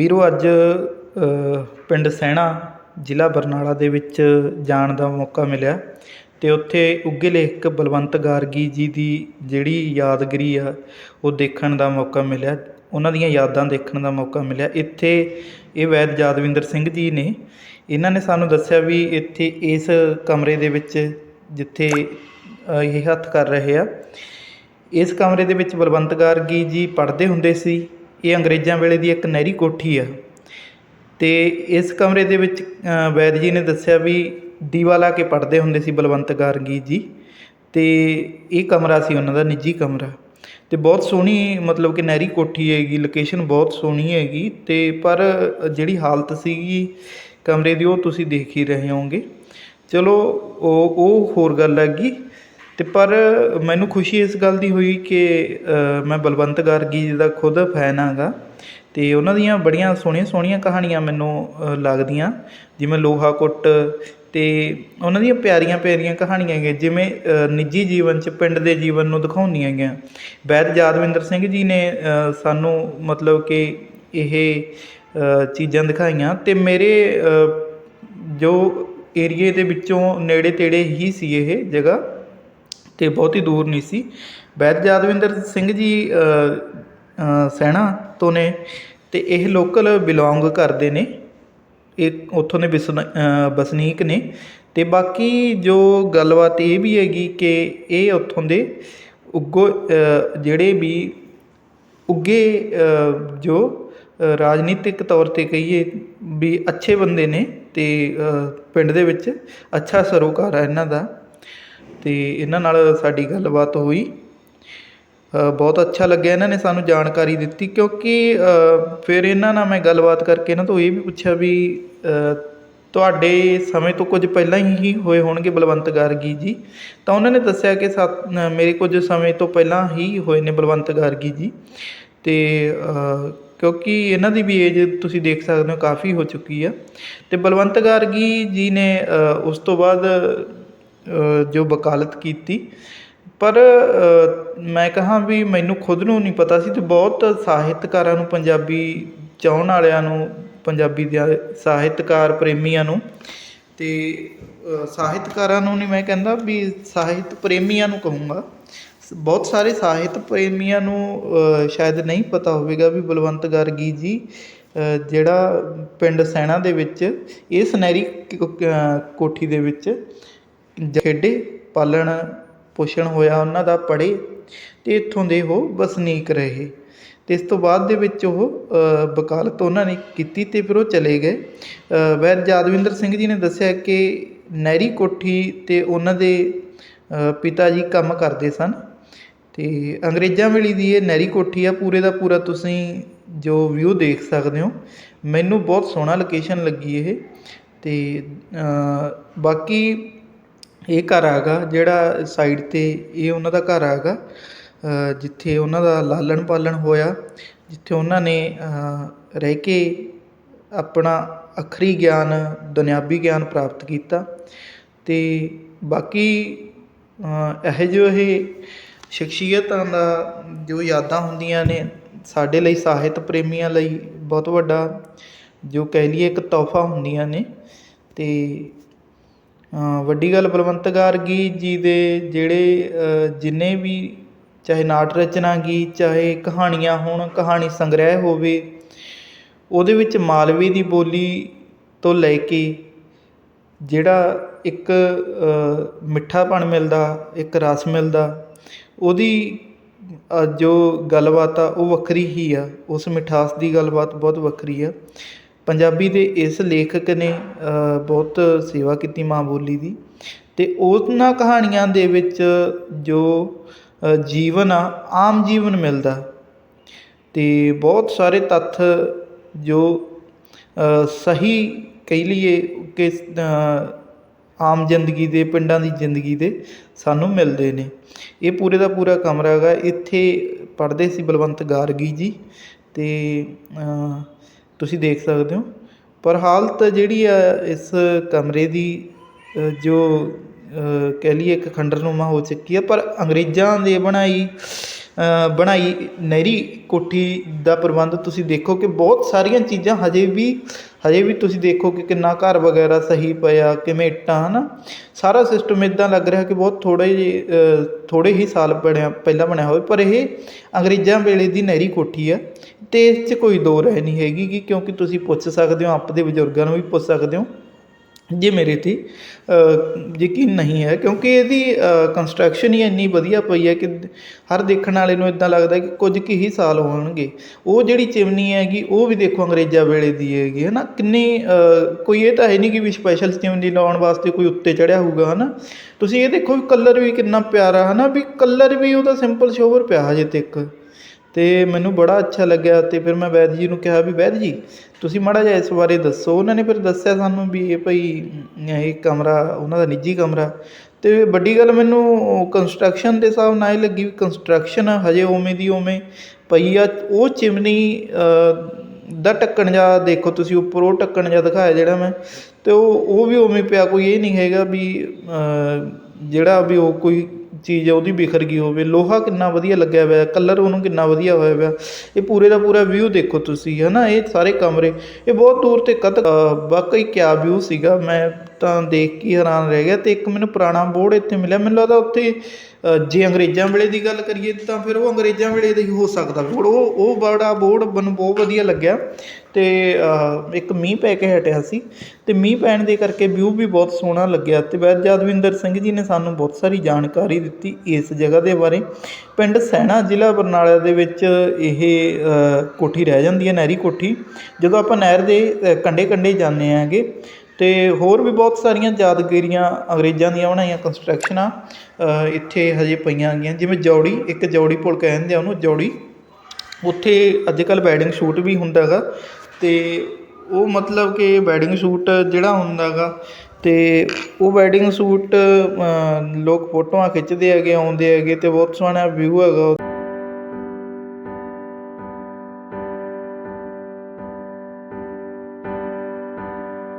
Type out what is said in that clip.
ਵੀਰੋ, ਅੱਜ ਪਿੰਡ ਸੈਣਾ ਜ਼ਿਲ੍ਹਾ ਬਰਨਾਲਾ ਦੇ ਵਿੱਚ ਜਾਣ ਦਾ ਮੌਕਾ ਮਿਲਿਆ ਅਤੇ ਉੱਥੇ ਉੱਘੇ ਲੇਖਕ ਬਲਵੰਤ ਗਾਰਗੀ ਜੀ ਦੀ ਜਿਹੜੀ ਯਾਦਗਿਰੀ ਆ, ਉਹ ਦੇਖਣ ਦਾ ਮੌਕਾ ਮਿਲਿਆ। ਉਹਨਾਂ ਦੀਆਂ ਯਾਦਾਂ ਦੇਖਣ ਦਾ ਮੌਕਾ ਮਿਲਿਆ। ਇੱਥੇ ਇਹ ਵੈਦ ਯਾਦਵਿੰਦਰ ਸਿੰਘ ਜੀ ਨੇ, ਇਹਨਾਂ ਨੇ ਸਾਨੂੰ ਦੱਸਿਆ ਵੀ ਇੱਥੇ ਇਸ ਕਮਰੇ ਦੇ ਵਿੱਚ ਜਿੱਥੇ ਇਹ ਹੱਥ ਕਰ ਰਹੇ ਆ, ਇਸ ਕਮਰੇ ਦੇ ਵਿੱਚ ਬਲਵੰਤ ਗਾਰਗੀ ਜੀ ਪੜ੍ਹਦੇ ਹੁੰਦੇ ਸੀ। ਇਹ ਅੰਗਰੇਜ਼ਾਂ ਵੇਲੇ ਦੀ ਇੱਕ ਨਹਿਰੀ ਕੋਠੀ ਆ। ਤੇ ਇਸ ਕਮਰੇ ਦੇ ਵਿੱਚ ਵੈਦ ਜੀ ਨੇ ਦੱਸਿਆ ਵੀ ਦੀਵਾ ਲਾ ਕੇ ਪੜ੍ਹਦੇ ਹੁੰਦੇ ਸੀ ਬਲਵੰਤ ਗਾਰਗੀ ਜੀ। ਤੇ ਇਹ ਕਮਰਾ ਸੀ ਉਹਨਾਂ ਦਾ, ਨਿੱਜੀ ਕਮਰਾ। ਤੇ ਬਹੁਤ ਸੋਹਣੀ, ਮਤਲਬ ਕਿ ਨਹਿਰੀ ਕੋਠੀ ਹੈਗੀ ਲੋਕੇਸ਼ਨ ਬਹੁਤ ਸੋਹਣੀ ਹੈਗੀ। ਤੇ ਪਰ ਜਿਹੜੀ ਹਾਲਤ ਸੀਗੀ ਕਮਰੇ ਦੀ, ਉਹ ਤੁਸੀਂ ਦੇਖ ਹੀ ਰਹੇ ਹੋਵੋਗੇ। ਚਲੋ, ਉਹ ਉਹ ਹੋਰ ਗੱਲ ਹੈਗੀ। ਅਤੇ ਪਰ ਮੈਨੂੰ ਖੁਸ਼ੀ ਇਸ ਗੱਲ ਦੀ ਹੋਈ ਕਿ ਮੈਂ ਬਲਵੰਤ ਗਾਰਗੀ ਜੀ ਦਾ ਖੁਦ ਫੈਨ ਆਂਗਾ ਅਤੇ ਉਹਨਾਂ ਦੀਆਂ ਬੜੀਆਂ ਸੋਹਣੀਆਂ ਸੋਹਣੀਆਂ ਕਹਾਣੀਆਂ ਮੈਨੂੰ ਲੱਗਦੀਆਂ, ਜਿਵੇਂ ਲੋਹਾ ਕੁੱਟ ਅਤੇ ਉਹਨਾਂ ਦੀਆਂ ਪਿਆਰੀਆਂ ਪਿਆਰੀਆਂ ਕਹਾਣੀਆਂ ਹੈਗੀਆਂ, ਜਿਵੇਂ ਨਿੱਜੀ ਜੀਵਨ 'ਚ ਪਿੰਡ ਦੇ ਜੀਵਨ ਨੂੰ ਦਿਖਾਉਂਦੀਆਂ ਹੈਗੀਆਂ। ਵੈਦ ਯਾਦਵਿੰਦਰ ਸਿੰਘ ਜੀ ਨੇ ਸਾਨੂੰ ਮਤਲਬ ਕਿ ਇਹ ਚੀਜ਼ਾਂ ਦਿਖਾਈਆਂ ਤੇ ਮੇਰੇ ਜੋ ਏਰੀਏ ਦੇ ਵਿੱਚੋਂ ਨੇੜੇ ਤੇੜੇ ਹੀ ਸੀ ਇਹ ਜਗ੍ਹਾ। ਤੇ ਬਹੁਤੀ ਦੂਰ ਨਹੀਂ ਸੀ। ਵੈਦ ਯਾਦਵਿੰਦਰ ਸਿੰਘ ਜੀ ਸੈਣਾ ਤੋਂ ਨੇ ਅਤੇ ਇਹ ਲੋਕਲ ਬਿਲੋਂਗ ਕਰਦੇ ਨੇ। ਇਹ ਉੱਥੋਂ ਦੇ ਵਿਸਨ- ਵਸਨੀਕ ਨੇ। ਅਤੇ ਬਾਕੀ ਜੋ ਗੱਲਬਾਤ ਇਹ ਵੀ ਹੈਗੀ ਕਿ ਇਹ ਉੱਥੋਂ ਦੇ ਉੱਗੋ ਜਿਹੜੇ ਵੀ ਉੱਗੇ ਜੋ ਰਾਜਨੀਤਿਕ ਤੌਰ ਤੇ ਕਹੀਏ ਵੀ ਅੱਛੇ ਬੰਦੇ ਨੇ ਤੇ ਪਿੰਡ ਦੇ ਵਿੱਚ ਅੱਛਾ ਸਰੋਕਾਰ ਹੈ ਇਹਨਾਂ ਦਾ। ਅਤੇ ਇਹਨਾਂ ਨਾਲ ਸਾਡੀ ਗੱਲਬਾਤ ਹੋਈ। ਬਹੁਤ ਅੱਛਾ ਲੱਗਿਆ ਇਹਨਾਂ ਨੇ ਸਾਨੂੰ ਜਾਣਕਾਰੀ ਦਿੱਤੀ ਕਿਉਂਕਿ ਫਿਰ ਇਹਨਾਂ ਨਾਲ ਮੈਂ ਗੱਲਬਾਤ ਕਰਕੇ ਇਹਨਾਂ ਤੋਂ ਇਹ ਵੀ ਪੁੱਛਿਆ ਵੀ ਤੁਹਾਡੇ ਸਮੇਂ ਤੋਂ ਕੁਝ ਪਹਿਲਾਂ ਹੀ ਹੋਏ ਹੋਣਗੇ ਬਲਵੰਤ ਗਾਰਗੀ ਜੀ। ਤਾਂ ਉਹਨਾਂ ਨੇ ਦੱਸਿਆ ਕਿ ਸੱਤ ਮੇਰੇ ਕੁਝ ਸਮੇਂ ਤੋਂ ਪਹਿਲਾਂ ਹੀ ਹੋਏ ਨੇ ਬਲਵੰਤ ਗਾਰਗੀ ਜੀ। ਤੇ ਕਿਉਂਕਿ ਇਹਨਾਂ ਦੀ ਵੀ ਏਜ ਤੁਸੀਂ ਦੇਖ ਸਕਦੇ ਹੋ ਕਾਫੀ ਹੋ ਚੁੱਕੀ ਆ। ਤੇ ਬਲਵੰਤ ਗਾਰਗੀ ਜੀ ਨੇ ਉਸ ਤੋਂ ਬਾਅਦ ਜੋ ਵਕਾਲਤ ਕੀਤੀ। ਪਰ ਮੈਂ ਕਹਾਂ ਵੀ ਮੈਨੂੰ ਖੁਦ ਨੂੰ ਨਹੀਂ ਪਤਾ ਸੀ ਤੇ ਬਹੁਤ ਸਾਹਿਤਕਾਰਾਂ ਨੂੰ, ਪੰਜਾਬੀ ਚਾਹਣ ਵਾਲਿਆਂ ਨੂੰ, ਪੰਜਾਬੀ ਦੇ ਸਾਹਿਤਕਾਰ ਪ੍ਰੇਮੀਆਂ ਨੂੰ ਤੇ ਸਾਹਿਤਕਾਰਾਂ ਨੂੰ ਨਹੀਂ ਮੈਂ ਕਹਿੰਦਾ ਵੀ ਸਾਹਿਤ ਪ੍ਰੇਮੀਆਂ ਨੂੰ ਕਹੂੰਗਾ। ਸ- ਬਹੁਤ ਸਾਰੇ ਸਾਹਿਤ ਪ੍ਰੇਮੀਆਂ ਨੂੰ ਸ਼ਾਇਦ ਨਹੀਂ ਪਤਾ ਹੋਵੇਗਾ ਵੀ ਬਲਵੰਤ ਗਾਰਗੀ ਜੀ ਜਿਹੜਾ ਪਿੰਡ ਸੈਣਾ ਦੇ ਵਿੱਚ, ਇਹ ਸੁਨਹਿਰੀ ਕੋਠੀ ਦੇ ਵਿੱਚ ਖੇਡੇ ਪਾਲਣ ਪੋਸ਼ਣ ਹੋਇਆ ਉਹਨਾਂ ਦਾ ਪੜ੍ਹੇ ਅਤੇ ਇੱਥੋਂ ਦੇ ਉਹ ਵਸਨੀਕ ਰਹੇ। ਅਤੇ ਇਸ ਤੋਂ ਬਾਅਦ ਦੇ ਵਿੱਚ ਉਹ ਵਕਾਲਤ ਉਹਨਾਂ ਨੇ ਕੀਤੀ ਅਤੇ ਫਿਰ ਉਹ ਚਲੇ ਗਏ। ਅ, ਵੈਦ ਯਾਦਵਿੰਦਰ ਸਿੰਘ ਜੀ ਨੇ ਦੱਸਿਆ ਕਿ ਨਹਿਰੀ ਕੋਠੀ ਤੇ ਉਹਨਾਂ ਦੇ ਪਿਤਾ ਜੀ ਕੰਮ ਕਰਦੇ ਸਨ। ਅਤੇ ਅੰਗਰੇਜ਼ਾਂ ਵੇਲੇ ਦੀ ਇਹ ਨਹਿਰੀ ਕੋਠੀ ਆ ਪੂਰੇ ਦਾ ਪੂਰਾ ਤੁਸੀਂ ਜੋ ਵਿਊ ਦੇਖ ਸਕਦੇ ਹੋ ਮੈਨੂੰ ਬਹੁਤ ਸੋਹਣਾ ਲੋਕੇਸ਼ਨ ਲੱਗੀ ਇਹ। ਅਤੇ ਬਾਕੀ ਇਹ ਘਰ ਹੈਗਾ, ਜਿਹੜਾ ਸਾਈਡ ਤੇ ਇਹ ਉਹਨਾਂ ਦਾ ਘਰ ਹੈਗਾ ਜਿੱਥੇ ਉਹਨਾਂ ਦਾ ਲਾਲਣ ਪਾਲਣ ਹੋਇਆ, ਜਿੱਥੇ ਉਹਨਾਂ ਨੇ ਰਹਿ ਕੇ ਆਪਣਾ ਅੱਖਰੀ ਗਿਆਨ, ਦੁਨਿਆਵੀ ਗਿਆਨ ਪ੍ਰਾਪਤ ਕੀਤਾ। ਅਤੇ ਬਾਕੀ ਇਹੋ ਜਿਹੇ ਇਹ ਸ਼ਖਸੀਅਤਾਂ ਦਾ ਜੋ ਯਾਦਾਂ ਹੁੰਦੀਆਂ ਨੇ, ਸਾਡੇ ਲਈ ਸਾਹਿਤ ਪ੍ਰੇਮੀਆਂ ਲਈ ਬਹੁਤ ਵੱਡਾ ਜੋ ਕਹਿ ਲਈਏ ਇੱਕ ਤੋਹਫਾ ਹੁੰਦੀਆਂ ਨੇ। ਅਤੇ ਵੱਡੀ ਗੱਲ ਬਲਵੰਤ ਗਾਰਗੀ ਜੀ ਦੇ ਜਿਹੜੇ ਜਿੰਨੇ ਵੀ ਚਾਹੇ ਨਾਟ ਰਚਨਾ ਗੀਤ ਚਾਹੇ ਕਹਾਣੀਆਂ ਹੋਣ, ਕਹਾਣੀ ਸੰਗ੍ਰਹਿ ਹੋਵੇ, ਉਹਦੇ ਵਿੱਚ ਮਾਲਵੇ ਦੀ ਬੋਲੀ ਤੋਂ ਲੈ ਕੇ ਜਿਹੜਾ ਇੱਕ ਮਿੱਠਾਪਣ ਮਿਲਦਾ, ਇੱਕ ਰਸ ਮਿਲਦਾ, ਉਹਦੀ ਜੋ ਗੱਲਬਾਤ ਆ ਉਹ ਵੱਖਰੀ ਹੀ ਆ, ਉਸ ਮਿਠਾਸ ਦੀ ਗੱਲਬਾਤ ਬਹੁਤ ਵੱਖਰੀ ਆ। ਪੰਜਾਬੀ ਦੇ ਇਸ ਲੇਖਕ ਨੇ ਬਹੁਤ ਸੇਵਾ ਕੀਤੀ ਮਾਂ ਬੋਲੀ ਦੀ ਅਤੇ ਉਹਨਾਂ ਕਹਾਣੀਆਂ ਦੇ ਵਿੱਚ ਜੋ ਜੀਵਨ ਆ, ਆਮ ਜੀਵਨ ਮਿਲਦਾ ਅਤੇ ਬਹੁਤ ਸਾਰੇ ਤੱਥ ਜੋ ਸਹੀ ਕਹਿ ਲਈਏ ਕਿ ਆਮ ਜ਼ਿੰਦਗੀ ਦੇ, ਪਿੰਡਾਂ ਦੀ ਜ਼ਿੰਦਗੀ ਦੇ ਸਾਨੂੰ ਮਿਲਦੇ ਨੇ। ਇਹ ਪੂਰੇ ਦਾ ਪੂਰਾ ਕਮਰਾ ਹੈਗਾ। ਇੱਥੇ ਪੜ੍ਹਦੇ ਸੀ ਬਲਵੰਤ ਗਾਰਗੀ ਜੀ ਅਤੇ ਤੁਸੀਂ ਦੇਖ ਸਕਦੇ ਹੋ। ਪਰ ਹਾਲਤ ਜਿਹੜੀ ਆ ਇਸ ਕਮਰੇ ਦੀ ਜੋ ਕਹਿ ਲਈਏ ਇੱਕ ਖੰਡਰਨੁਮਾ ਹੋ ਚੁੱਕੀ ਆ ਪਰ ਅੰਗਰੇਜ਼ਾਂ ਦੇ ਬਣਾਈ ਬਣਾਈ ਨਹਿਰੀ ਕੋਠੀ ਦਾ ਪ੍ਰਬੰਧ ਤੁਸੀਂ ਦੇਖੋ ਕਿ ਬਹੁਤ ਸਾਰੀਆਂ ਚੀਜ਼ਾਂ ਹਜੇ ਵੀ ਹਜੇ ਵੀ ਤੁਸੀਂ ਦੇਖੋ ਕਿ ਕਿੰਨਾ ਘਰ ਵਗੈਰਾ ਸਹੀ ਪਿਆ ਕਿਵੇਂ ਇੱਟਾਂ ਹਨਾ। ਸਾਰਾ ਸਿਸਟਮ ਇਦਾਂ ਲੱਗ ਰਿਹਾ ਕਿ ਬਹੁਤ ਥੋੜੇ ਜਿਹੇ ਅ, ਥੋੜੇ ਹੀ ਸਾਲ ਬਣਿਆ ਪਹਿਲਾਂ ਬਣਿਆ ਹੋਵੇ ਪਰ ਇਹ ਅੰਗਰੇਜ਼ਾਂ ਵੇਲੇ ਦੀ ਨਹਿਰੀ ਕੋਠੀ ਆ। ਅਤੇ ਇਸ 'ਚ ਕੋਈ ਦੋ ਰਾਏ ਨਹੀਂ ਹੈਗੀ ਕਿ ਕਿਉਂਕਿ ਤੁਸੀਂ ਪੁੱਛ ਸਕਦੇ ਹੋ ਆਪਦੇ ਬਜ਼ੁਰਗਾਂ ਨੂੰ ਵੀ ਪੁੱਛ ਸਕਦੇ ਹੋ। ਜੇ ਮੇਰੇ ਤੇ ਯਕੀਨ ਨਹੀਂ ਹੈ, ਕਿਉਂਕਿ ਇਹਦੀ ਕੰਸਟਰਕਸ਼ਨ ਹੀ ਇੰਨੀ ਵਧੀਆ ਪਈ ਹੈ ਕਿ ਹਰ ਦੇਖਣ ਵਾਲੇ ਨੂੰ ਇਦਾਂ ਲੱਗਦਾ ਕਿ ਕੁਝ ਕੁ ਹੀ ਸਾਲ ਹੋਣਗੇ। ਉਹ ਜਿਹੜੀ ਚਿਮਨੀ ਹੈਗੀ, ਉਹ ਵੀ ਦੇਖੋ ਅੰਗਰੇਜ਼ਾਂ ਵੇਲੇ ਦੀ ਹੈਗੀ ਹੈ ਨਾ ਕਿੰਨੀ ਕੋਈ ਇਹ ਤਾਂ ਹੈ ਨਹੀਂ ਕਿ ਵੀ ਸਪੈਸ਼ਲ ਚਿਮਨੀ ਲਾਉਣ ਵਾਸਤੇ ਕੋਈ ਉੱਤੇ ਚੜਿਆ ਹੋਊਗਾ, ਹਨਾ? ਤੁਸੀਂ ਇਹ ਦੇਖੋ ਵੀ ਕਲਰ ਵੀ ਕਿੰਨਾ ਪਿਆਰਾ, ਹਨਾ? ਵੀ ਕਲਰ ਵੀ ਉਹਦਾ ਸਿੰਪਲ ਸ਼ੋਵਰ ਪਿਆ ਹਜੇ ਤੱਕ। ਅਤੇ ਮੈਨੂੰ ਬੜਾ ਅੱਛਾ ਲੱਗਿਆ ਅਤੇ ਫਿਰ ਮੈਂ ਵੈਦ ਜੀ ਨੂੰ ਕਿਹਾ ਵੀ ਵੈਦ ਜੀ, ਤੁਸੀਂ ਮਾੜਾ ਜਿਹਾ ਇਸ ਬਾਰੇ ਦੱਸੋ। ਉਹਨਾਂ ਨੇ ਫਿਰ ਦੱਸਿਆ ਸਾਨੂੰ ਵੀ ਇਹ ਭਾਈ, ਇਹ ਕਮਰਾ, ਉਹਨਾਂ ਦਾ ਨਿੱਜੀ ਕਮਰਾ। ਅਤੇ ਵੱਡੀ ਗੱਲ ਮੈਨੂੰ ਕੰਸਟਰਕਸ਼ਨ ਦੇ ਹਿਸਾਬ ਨਾਲ ਇਹ ਲੱਗੀ ਵੀ ਕੰਸਟਰਕਸ਼ਨ ਹਜੇ ਉਵੇਂ ਦੀ ਉਵੇਂ। ਪਈ ਆ, ਉਹ ਚਿਮਨੀ ਦਾ ਢੱਕਣ ਜਾ ਦੇਖੋ ਤੁਸੀਂ, ਉੱਪਰ ਉਹ ਢੱਕਣ ਜਾ ਦਿਖਾਇਆ ਜਿਹੜਾ ਮੈਂ। ਤੇ ਉਹ ਉਹ ਵੀ ਉਵੇਂ ਪਿਆ, ਕੋਈ ਇਹ ਨਹੀਂ ਹੈਗਾ ਵੀ ਜਿਹੜਾ ਵੀ ਉਹ ਕੋਈ ਚੀਜ਼ ਹੈ ਉਹਦੀ ਬਿਖਰ ਗਈ ਹੋਵੇ, ਲੋਹਾ ਕਿੰਨਾ ਵਧੀਆ ਲੱਗਿਆ ਹੋਇਆ ਕਲਰ ਉਹਨੂੰ ਕਿੰਨਾ ਵਧੀਆ ਹੋਇਆ ਹੋਇਆ। ਇਹ ਪੂਰੇ ਦਾ ਪੂਰਾ ਵਿਊ ਦੇਖੋ ਤੁਸੀਂ ਹੈ ਨਾ ਇਹ ਸਾਰੇ ਕਮਰੇ, ਇਹ ਬਹੁਤ ਦੂਰ ਤੇ ਕਤ ਵਾਕਈ ਕਿਆ ਵਿਊ ਸੀਗਾ, ਮੈਂ ਤਾਂ ਦੇਖ ਕੇ ਹੈਰਾਨ ਰਹਿ ਗਿਆ ਅਤੇ ਇੱਕ ਮੈਨੂੰ ਪੁਰਾਣਾ ਬੋਰਡ ਇੱਥੇ ਮਿਲਿਆ। ਮੈਨੂੰ ਲੱਗਦਾ ਉੱਥੇ ਜੇ ਅੰਗਰੇਜ਼ਾਂ ਵੇਲੇ ਦੀ ਗੱਲ ਕਰੀਏ ਤਾਂ ਫਿਰ ਉਹ ਅੰਗਰੇਜ਼ਾਂ ਵੇਲੇ ਦਾ ਹੀ ਹੋ ਸਕਦਾ ਬੋਰਡ। ਉਹ ਉਹ ਬੜਾ ਬੋਰਡ ਮੈਨੂੰ ਬਹੁਤ ਵਧੀਆ ਲੱਗਿਆ ਅਤੇ ਇੱਕ ਮੀਂਹ ਪੈ ਕੇ ਹਟਿਆ ਸੀ ਅਤੇ ਮੀਂਹ ਪੈਣ ਦੇ ਕਰਕੇ ਵਿਊ ਵੀ ਬਹੁਤ ਸੋਹਣਾ ਲੱਗਿਆ ਅਤੇ ਵੈਦ ਯਾਦਵਿੰਦਰ ਸਿੰਘ ਜੀ ਨੇ ਸਾਨੂੰ ਬਹੁਤ ਸਾਰੀ ਜਾਣਕਾਰੀ ਦਿੱਤੀ ਇਸ ਜਗ੍ਹਾ ਦੇ ਬਾਰੇ। ਪਿੰਡ ਸੈਣਾ ਜ਼ਿਲ੍ਹਾ ਬਰਨਾਲਾ ਦੇ ਵਿੱਚ ਇਹ ਕੋਠੀ ਰਹਿ ਜਾਂਦੀ ਹੈ ਨਹਿਰੀ ਕੋਠੀ। ਜਦੋਂ ਆਪਾਂ ਨਹਿਰ ਦੇ ਅ, ਕੰਢੇ ਕੰਢੇ ਜਾਂਦੇ ਆਂਗੇ ਅਤੇ ਹੋਰ ਵੀ ਬਹੁਤ ਸਾਰੀਆਂ ਯਾਦਗਾਰੀਆਂ ਅੰਗਰੇਜ਼ਾਂ ਦੀਆਂ ਬਣਾਈਆਂ ਕੰਸਟਰਕਸ਼ਨਾਂ ਇੱਥੇ ਹਜੇ ਪਈਆਂ ਹੈਗੀਆਂ। ਜਿਵੇਂ ਜੌੜੀ, ਇੱਕ ਜੌੜੀ ਪੁਲ ਕਹਿੰਦੇ ਆ ਉਹਨੂੰ, ਜੌੜੀ। ਉੱਥੇ ਅੱਜ ਕੱਲ੍ਹ ਵੈਡਿੰਗ ਸ਼ੂਟ ਵੀ ਹੁੰਦਾ ਗਾ ਅਤੇ ਉਹ ਮਤਲਬ ਕਿ ਵੈਡਿੰਗ ਸ਼ੂਟ ਜਿਹੜਾ ਹੁੰਦਾ ਗਾ ਅਤੇ ਉਹ ਵੈਡਿੰਗ ਸ਼ੂਟ ਲੋਕ ਫੋਟੋਆਂ ਖਿੱਚਦੇ ਹੈਗੇ, ਆਉਂਦੇ ਹੈਗੇ ਅਤੇ ਬਹੁਤ ਸੋਹਣਾ ਵਿਊ ਹੈਗਾ